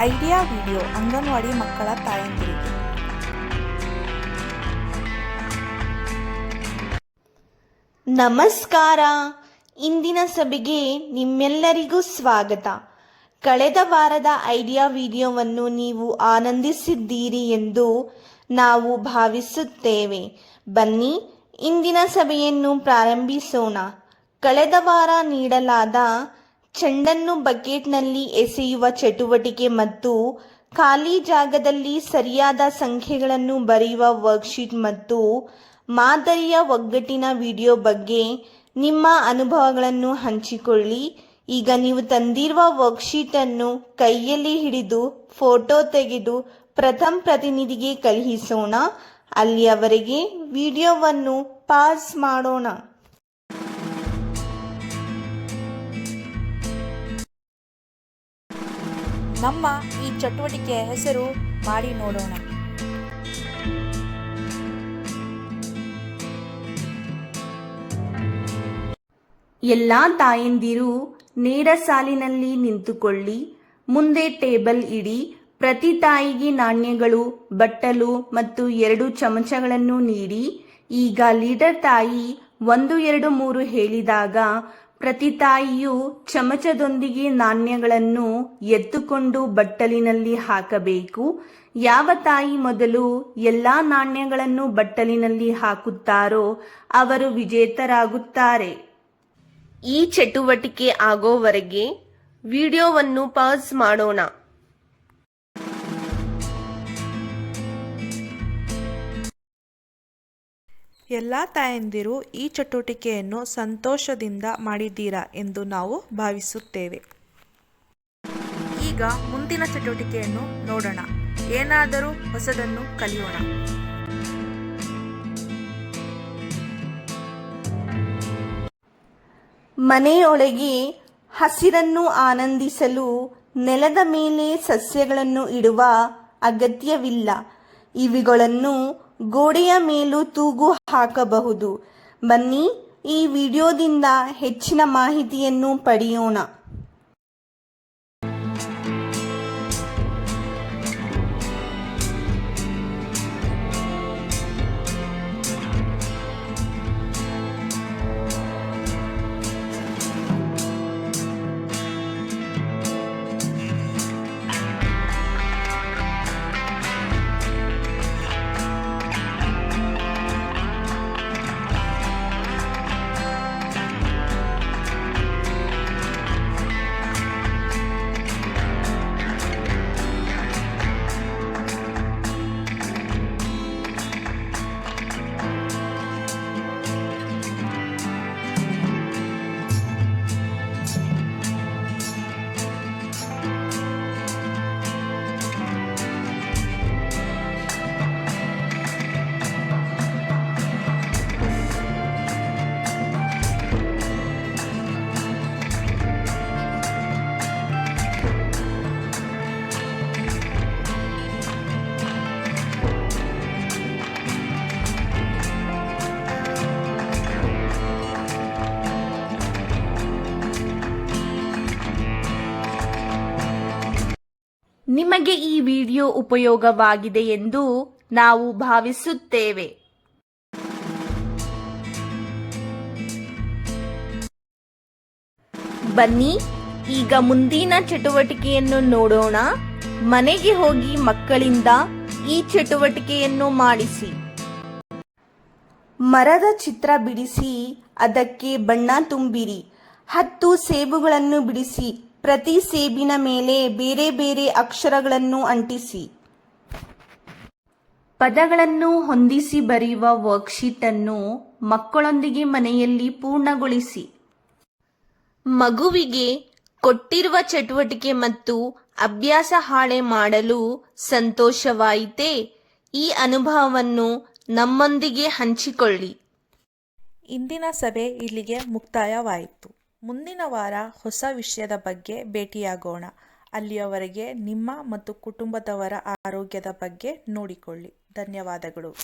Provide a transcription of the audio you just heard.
Idea video anganwadi ಮಕ್ಕಳ ತಾಯಂದಿರಿಗೆ. ನಮಸ್ಕಾರ. ಇಂದಿನ ಸಭೆಗೆ ನಿಮ್ಮೆಲ್ಲರಿಗೂ ಸ್ವಾಗತ. ಕಳೆದ ವಾರದ ಐಡಿಯಾ ವಿಡಿಯೋವನ್ನು ನೀವು ಆನಂದಿಸಿದ್ದೀರಿ ಎಂದು ನಾವು ಭಾವಿಸುತ್ತೇವೆ. ಬನ್ನಿ, ಇಂದಿನ ಸಭೆಯನ್ನು ಪ್ರಾರಂಭಿಸೋಣ. ಕಳೆದ ವಾರ ನೀಡಲಾದ ಚೆಂಡನ್ನು ಬಕೆಟ್ನಲ್ಲಿ ಎಸೆಯುವ ಚಟುವಟಿಕೆ ಮತ್ತು ಖಾಲಿ ಜಾಗದಲ್ಲಿ ಸರಿಯಾದ ಸಂಖ್ಯೆಗಳನ್ನು ಬರೆಯುವ ವರ್ಕ್ಶೀಟ್ ಮತ್ತು ಮಾದರಿಯ ಒಗ್ಗಟ್ಟಿನ ವಿಡಿಯೋ ಬಗ್ಗೆ ನಿಮ್ಮ ಅನುಭವಗಳನ್ನು ಹಂಚಿಕೊಳ್ಳಿ. ಈಗ ನೀವು ತಂದಿರುವ ವರ್ಕ್ಶೀಟನ್ನು ಕೈಯಲ್ಲಿ ಹಿಡಿದು ಫೋಟೋ ತೆಗೆದು ಪ್ರಥಮ ಪ್ರತಿನಿಧಿಗೆ ಕಳುಹಿಸೋಣ. ಅಲ್ಲಿಯವರೆಗೆ ವಿಡಿಯೋವನ್ನು ಪಾಸ್ ಮಾಡೋಣ. ನಮ್ಮ ಈ ಚಟುವಟಿಕೆಯ ಹೆಸರು ಮಾಡಿ ನೋಡೋಣ. ಎಲ್ಲ ತಾಯಂದಿರು ನೇರ ಸಾಲಿನಲ್ಲಿ ನಿಂತುಕೊಳ್ಳಿ, ಮುಂದೆ ಟೇಬಲ್ ಇಡಿ, ಪ್ರತಿ ತಾಯಿಗೆ ನಾಣ್ಯಗಳು, ಬಟ್ಟಲು ಮತ್ತು ಎರಡು ಚಮಚಗಳನ್ನು ನೀಡಿ, ಈಗ ಲೀಡರ್ ತಾಯಿ ಒಂದು ಎರಡು ಮೂರು ಹೇಳಿದಾಗ ಪ್ರತಿ ತಾಯಿಯು ಚಮಚದೊಂದಿಗೆ ನಾಣ್ಯಗಳನ್ನು ಎತ್ತುಕೊಂಡು ಬಟ್ಟಲಿನಲ್ಲಿ ಹಾಕಬೇಕು. ಯಾವ ತಾಯಿ ಮೊದಲು ಎಲ್ಲಾ ನಾಣ್ಯಗಳನ್ನು ಬಟ್ಟಲಿನಲ್ಲಿ ಹಾಕುತ್ತಾರೋ ಅವರು ವಿಜೇತರಾಗುತ್ತಾರೆ. ಈ ಚಟುವಟಿಕೆ ಆಗೋವರೆಗೆ ವಿಡಿಯೋವನ್ನು ಪಾಸ್ ಮಾಡೋಣ. ಎಲ್ಲ ತಾಯಂದಿರು ಈ ಚಟುವಟಿಕೆಯನ್ನು ಸಂತೋಷದಿಂದ ಮಾಡಿದ್ದೀರಾ ಎಂದು ನಾವು ಭಾವಿಸುತ್ತೇವೆ. ಈಗ ಮುಂದಿನ ಚಟುವಟಿಕೆಯನ್ನು ನೋಡೋಣ. ಏನಾದರೂ ಹೊಸದನ್ನು ಕಲಿಯೋಣ. ಮನೆಯೊಳಗೆ ಹಸಿರನ್ನು ಆನಂದಿಸಲು ನೆಲದ ಮೇಲೆ ಸಸ್ಯಗಳನ್ನು ಇಡುವ ಅಗತ್ಯವಿಲ್ಲ. ಇವುಗಳನ್ನು ಗೋಡೆಯ ಮೇಲೂ ತೂಗು ಹಾಕಬಹುದು. ಬನ್ನಿ ಈ ವಿಡಿಯೋದಿಂದ ಹೆಚ್ಚಿನ ಮಾಹಿತಿಯನ್ನು ಪಡೆಯೋಣ. ನಿಮಗೆ ಈ ವಿಡಿಯೋ ಉಪಯೋಗವಾಗಿದೆ ಎಂದು ನಾವು ಭಾವಿಸುತ್ತೇವೆ. ಬನ್ನಿ, ಈಗ ಮುಂದಿನ ಚಟುವಟಿಕೆಯನ್ನು ನೋಡೋಣ. ಮನೆಗೆ ಹೋಗಿ ಮಕ್ಕಳಿಂದ ಈ ಚಟುವಟಿಕೆಯನ್ನು ಮಾಡಿಸಿ. ಮರದ ಚಿತ್ರ ಬಿಡಿಸಿ, ಅದಕ್ಕೆ ಬಣ್ಣ ತುಂಬಿರಿ. ಹತ್ತು ಸೇಬುಗಳನ್ನು ಬಿಡಿಸಿ. ಪ್ರತಿ ಸೇಬಿನ ಮೇಲೆ ಬೇರೆ ಬೇರೆ ಅಕ್ಷರಗಳನ್ನು ಅಂಟಿಸಿ. ಪದಗಳನ್ನು ಹೊಂದಿಸಿ ಬರೆಯುವ ವರ್ಕ್ಶೀಟ್ ಅನ್ನು ಮಕ್ಕಳೊಂದಿಗೆ ಮನೆಯಲ್ಲಿ ಪೂರ್ಣಗೊಳಿಸಿ. ಮಗುವಿಗೆ ಕೊಟ್ಟಿರುವ ಚಟುವಟಿಕೆ ಮತ್ತು ಅಭ್ಯಾಸ ಹಾಳೆ ಮಾಡಲು ಸಂತೋಷವಾಯಿತೇ, ಈ ಅನುಭವವನ್ನು ನಮ್ಮೊಂದಿಗೆ ಹಂಚಿಕೊಳ್ಳಿ. ಇಂದಿನ ಸಭೆ ಇಲ್ಲಿಗೆ ಮುಕ್ತಾಯವಾಯಿತು. ಮುಂದಿನ ವಾರ ಹೊಸ ವಿಷಯದ ಬಗ್ಗೆ ಭೇಟಿಯಾಗೋಣ. ಅಲ್ಲಿಯವರೆಗೆ ನಿಮ್ಮ ಮತ್ತು ಕುಟುಂಬದವರ ಆರೋಗ್ಯದ ಬಗ್ಗೆ ನೋಡಿಕೊಳ್ಳಿ. ಧನ್ಯವಾದಗಳು.